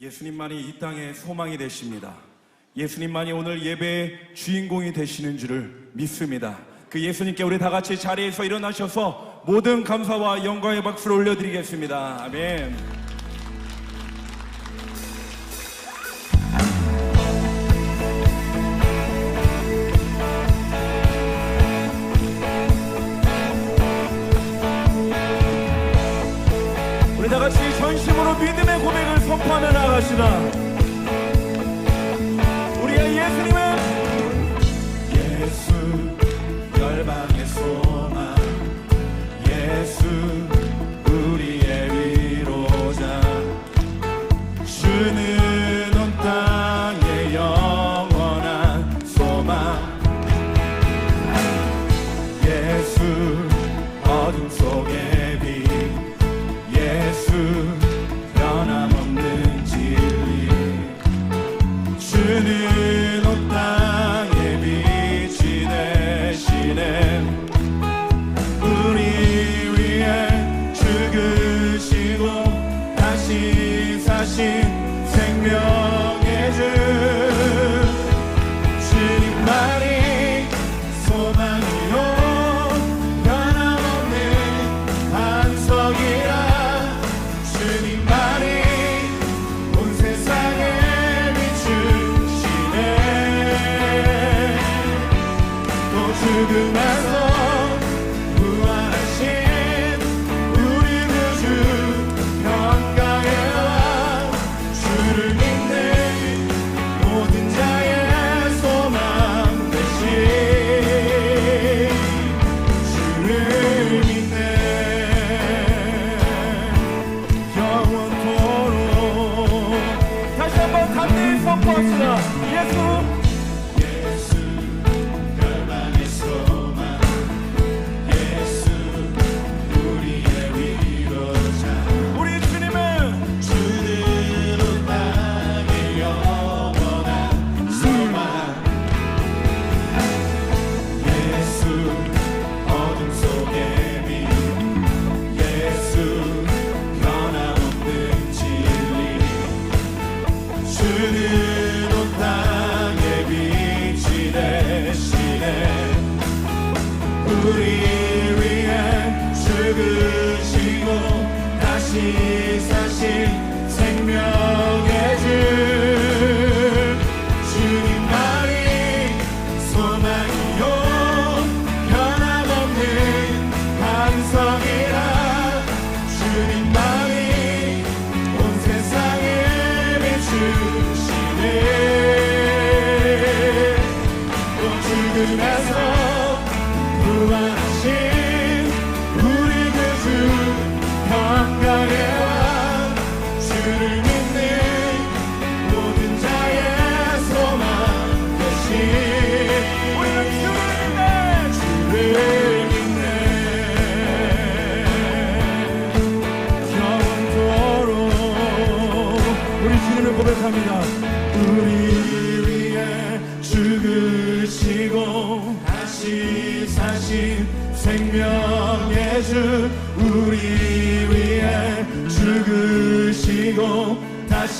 예수님만이 이 땅의 소망이 되십니다. 예수님만이 오늘 예배의 주인공이 되시는 줄을 믿습니다. 그 예수님께 우리 다 같이 자리에서 일어나셔서 모든 감사와 영광의 박수를 올려드리겠습니다. 아멘. 우리 다 같이 전심으로 믿음 Lokmanın ağacına.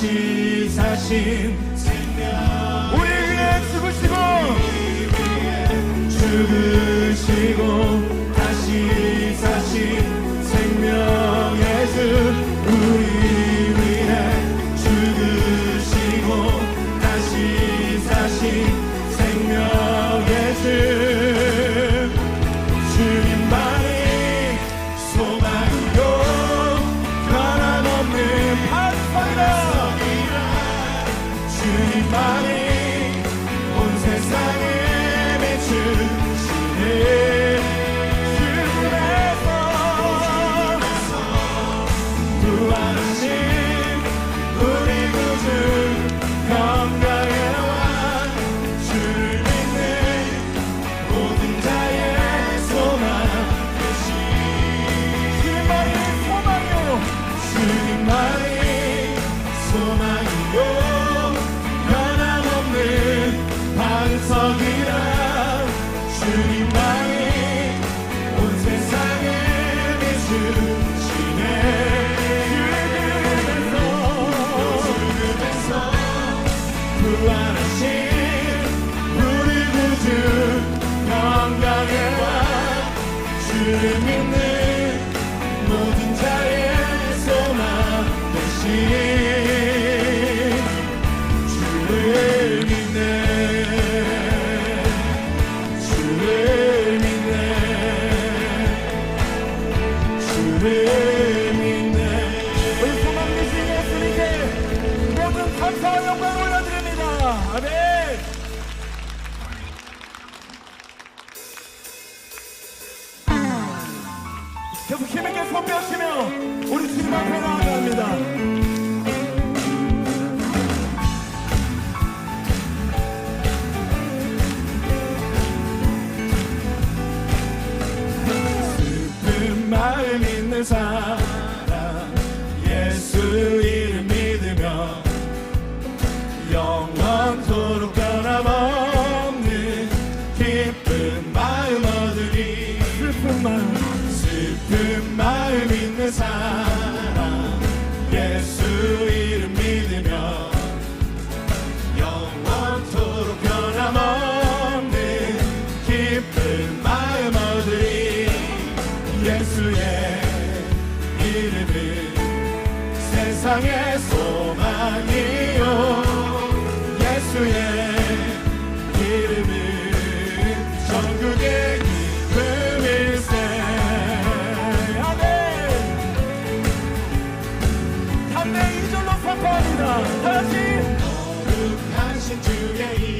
다시 사신 생명. 우리 위해 죽으시고 죽으시고 saga 의 소망이요. 예수의 이름은 전국의 기쁨일세. 아멘. 담대 이절로 선포합니다. 다같이 거룩하신 주의 이름.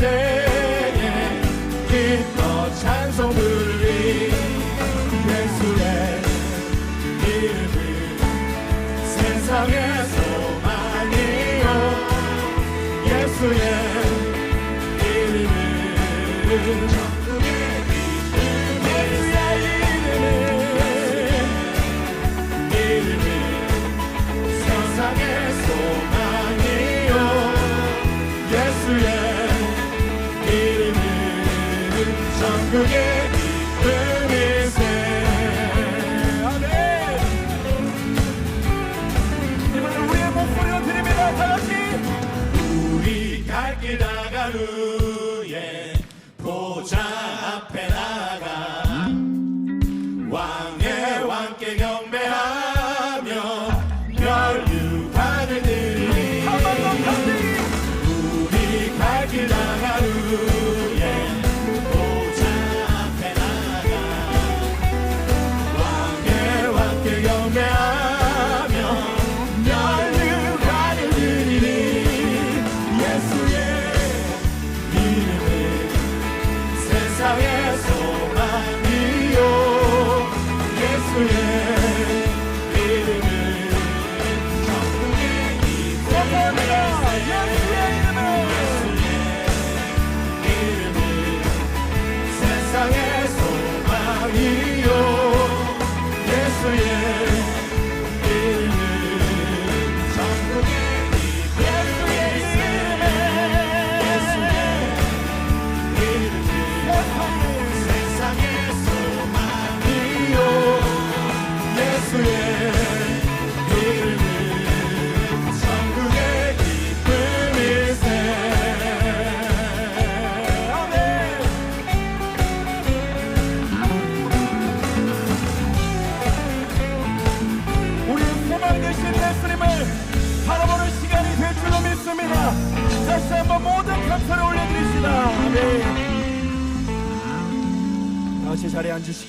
때에 기뻐 찬송 불리 예수의 이름을 세상의 소망이요. 천국의 빛을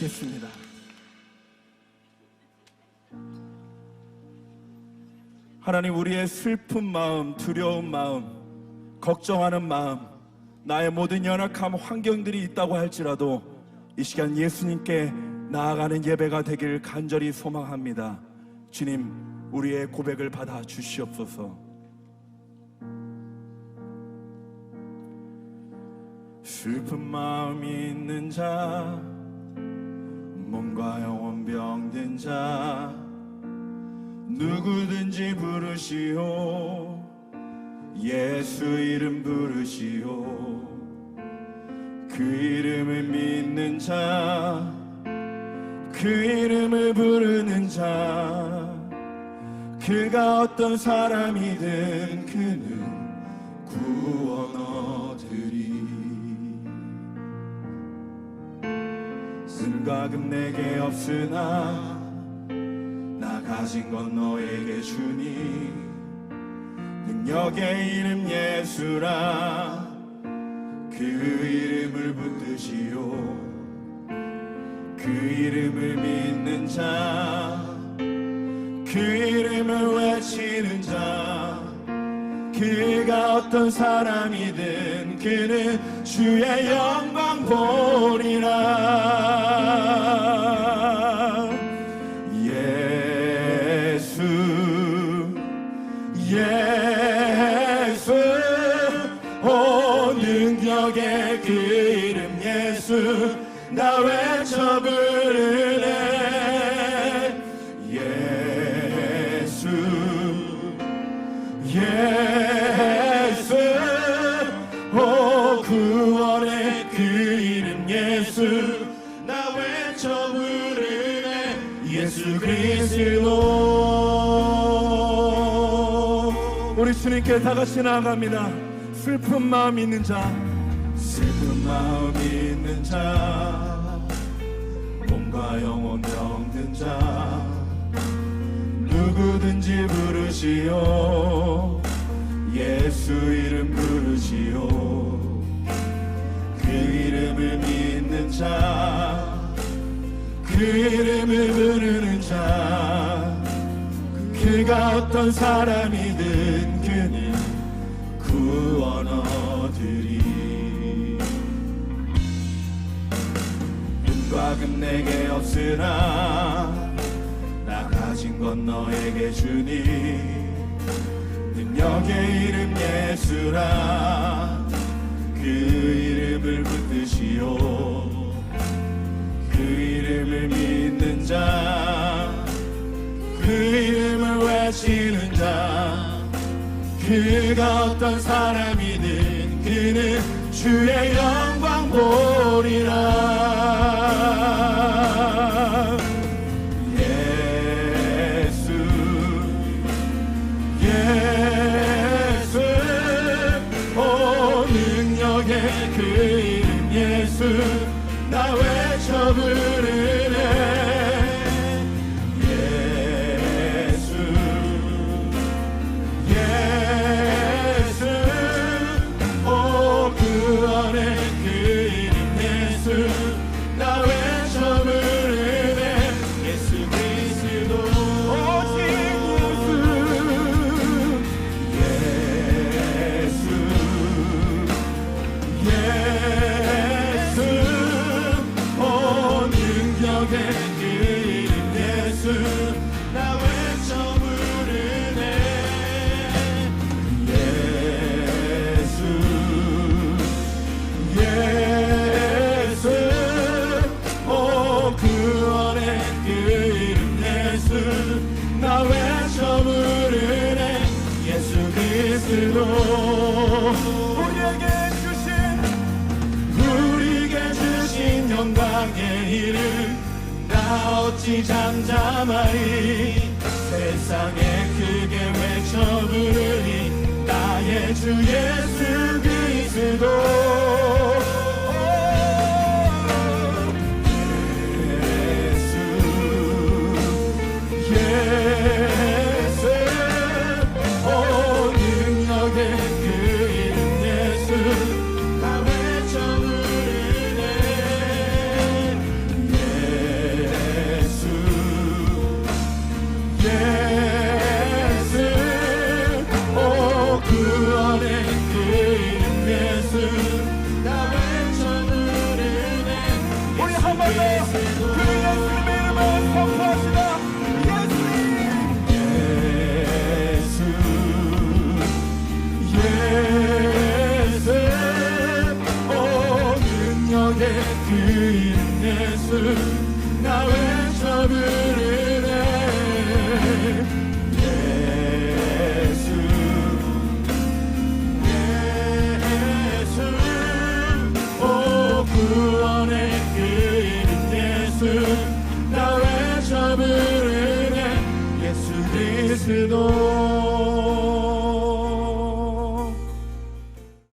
드리겠습니다. 하나님 우리의 슬픈 마음, 두려운 마음, 걱정하는 마음, 나의 모든 연약함, 환경들이 있다고 할지라도 이 시간 예수님께 나아가는 예배가 되길 간절히 소망합니다. 주님, 우리의 고백을 받아 주시옵소서. 슬픈 마음이 있는 자 몸과 영혼 병든 자 누구든지 부르시오. 예수 이름 부르시오. 그 이름을 믿는 자 그 이름을 부르는 자 그가 어떤 사람이든 그는 금 내게 없으나 나 가진 건 너에게 주니 능력의 이름 예수라 그 이름을 붙드시오. 그 이름을 믿는 자 그 이름을 외치는 자 그가 어떤 사람이든 그는 주의 영광 보리라 예수 오 능력의 그 이름 예수 나외 우리 주님께 다 같이 나아갑니다. 슬픈 마음 있는 자. 슬픈 마음 있는 자. 몸과 영혼 병든 자. 누구든지 부르시오. 예수 이름 부르시오. 그 이름을 믿는 자. 그 이름을 부르는 자 그가 어떤 사람이든 그는 구원 얻으리. 은과 금 내게 없으나 나 가진 건 너에게 주니. 능력의 이름 예수라. 그 이름을 붙드시오. 그 이름을 믿는 자 그가 어떤 사람이든 그는 주의 영광 보리라 우리에게 주신 우리에게 주신 영광의 이름 나 어찌 잠잠하리? 세상에 크게 외쳐 부르니? 나의 주 예수 그리스도 너의 귀인 예수 나 외쳐 부르네 예수 예수 오 구원의 귀인 예수 나 외쳐 부르네 예수 그리스도.